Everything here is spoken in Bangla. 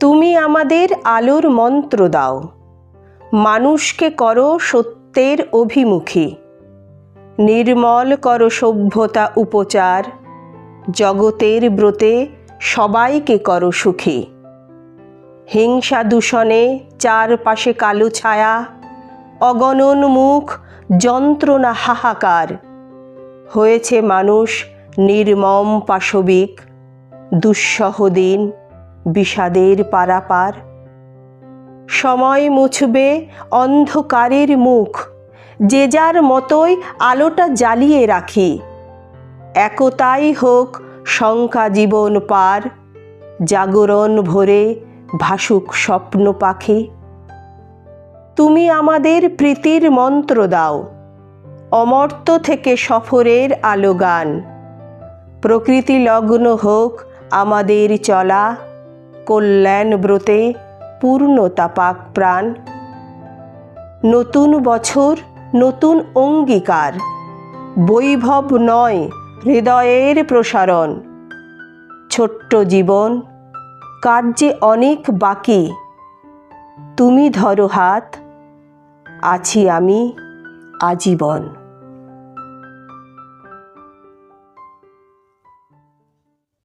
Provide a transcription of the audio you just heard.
তুমি আমাদের আলোর মন্ত্র দাও। মানুষকে করো সত্যের অভিমুখী। নির্মল কর সভ্যতা উপচার। জগতের ব্রতে সবাইকে করো সুখী। হিংসা দূষণে চারপাশে কালো ছায়া। অগণন মুখ, যন্ত্রণা হাহাকার। হয়েছে মানুষ নির্মম পাশবিক, দুঃসহ দিন। বিষাদের পারাপার। সময় মুছবে অন্ধকারের মুখ, যে যার মতোই আলোটা জ্বালিয়ে রাখি। একতাই হোক শঙ্কা জীবন পার, জাগরণ ভরে ভাসুক স্বপ্ন পাখি। তুমি আমাদের প্রীতির মন্ত্র দাও, অমর্ত্য থেকে সফরের আলো গান প্রকৃতি লগ্ন হোক আমাদের চলা কল্যাণ ব্রতে পূর্ণতা পাক প্রাণ। নতুন বছর, নতুন অঙ্গীকার। বৈভব নয় হৃদয়ের প্রসারণ। ছোট্ট জীবন কার্যে অনেক বাকি। তুমি ধরো হাত, আছি আমি আজীবন।